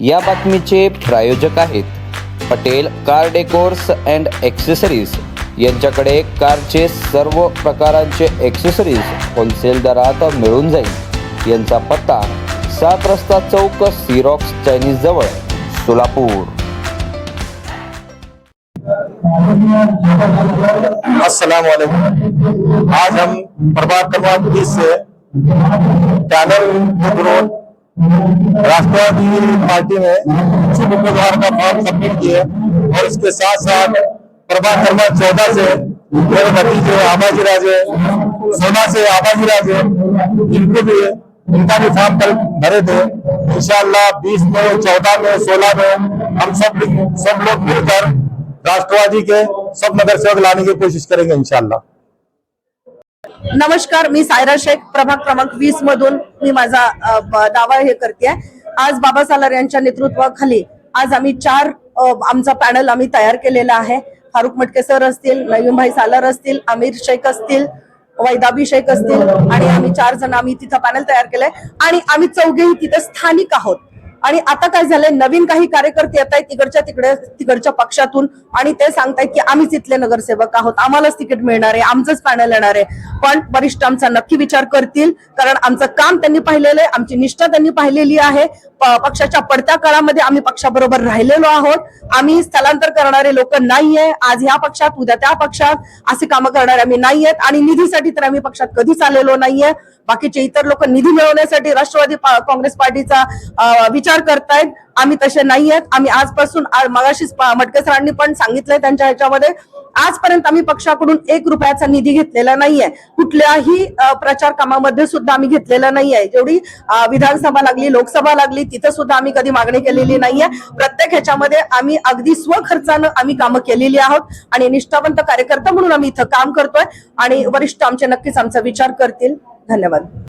या बातमीचे प्रायोजक आहेत Patel car decors and accessories यांच्याकडे कारचे सर्व प्रकारांचे एक्सेसरीज होलसेल दरात मिळून जाईल. यांचा पत्ता सात रस्ता चौक सिरॉक्स चायनीज जवळ सोलापूर. अस्सलाम वालेकुम आज हम प्रभात प्रभात इस से राष्ट्रवादी पार्टी में शुभ उम्मीदवार का फॉर्म सबमिट किए और इसके साथ साथ प्रभात शर्मा चौदह से, मेरे भतीजे आबाजी राजे सोना से आबाजी राजे, इनको भी इनका भी फॉर्म कल भरे थे। इंशाल्लाह बीस में, चौदह में, सोलह में हम सब सब लोग मिलकर राष्ट्रवादी के सब नगर सेवक लाने की कोशिश करेंगे इंशाल्लाह। नमस्कार मी सायरा शेख प्रभाग क्रमांक वीस मधून मी माझा दावा हे करते आज बाबा सालार यांच्या नेतृत्वाखाली आज आम्ही चार आमचा पॅनल आम्ही तयार केलेला आहे. फारुख मटके सर असतील नईमभाई सालार असतील आमिर शेख असतील वैदाबी शेख असतील आणि आम्ही चार जण आम्ही तिथं पॅनल तयार केलंय. आणि आम्ही चौघेही तिथं स्थानिक आहोत. आणि आता काय झालंय? नवीन काही कार्यकर्ते येत आहेत तिकडच्या तिकडे तिकडच्या पक्षातून आणि ते सांगतायत की आम्हीच इथले नगरसेवक आहोत. आम्हालाच तिकीट मिळणार आहे. आमचंच पॅनल येणार आहे. पण वरिष्ठ आमचा नक्की विचार करतील कारण आमचं काम त्यांनी पाहिलेलं आहे. आमची निष्ठा त्यांनी पाहिलेली आहे. पक्षाच्या पडत्या काळामध्ये आम्ही पक्षाबरोबर राहिलेलो आहोत. आम्ही स्थलांतर करणारे लोक नाहीये. आज ह्या पक्षात उद्या त्या पक्षात असे कामं करणारे आम्ही नाहीयेत. आणि निधीसाठी तर आम्ही पक्षात कधीच आलेलो नाहीये. बाकीचे इतर लोक निधी मिळवण्यासाठी राष्ट्रवादी काँग्रेस पार्टीचा विचार विचार करतायत. आम्ही तसे नाही आहेत आम्ही आजपासून मगाशीच मटके सरांनी पण सांगितलंय त्यांच्या ह्याच्यामध्ये. आजपर्यंत आम्ही पक्षाकडून एक रुपयाचा निधी घेतलेला नाहीये. कुठल्याही प्रचार कामामध्ये सुद्धा आम्ही घेतलेला नाहीये. जेवढी विधानसभा लागली लोकसभा लागली तिथं सुद्धा आम्ही कधी मागणी केलेली नाहीये. प्रत्येक ह्याच्यामध्ये आम्ही अगदी स्वखर्चानं आम्ही कामं केलेली आहोत. आणि निष्ठावंत कार्यकर्ता म्हणून आम्ही इथं काम करतोय. आणि वरिष्ठ आमचे नक्कीच आमचा विचार करतील. धन्यवाद.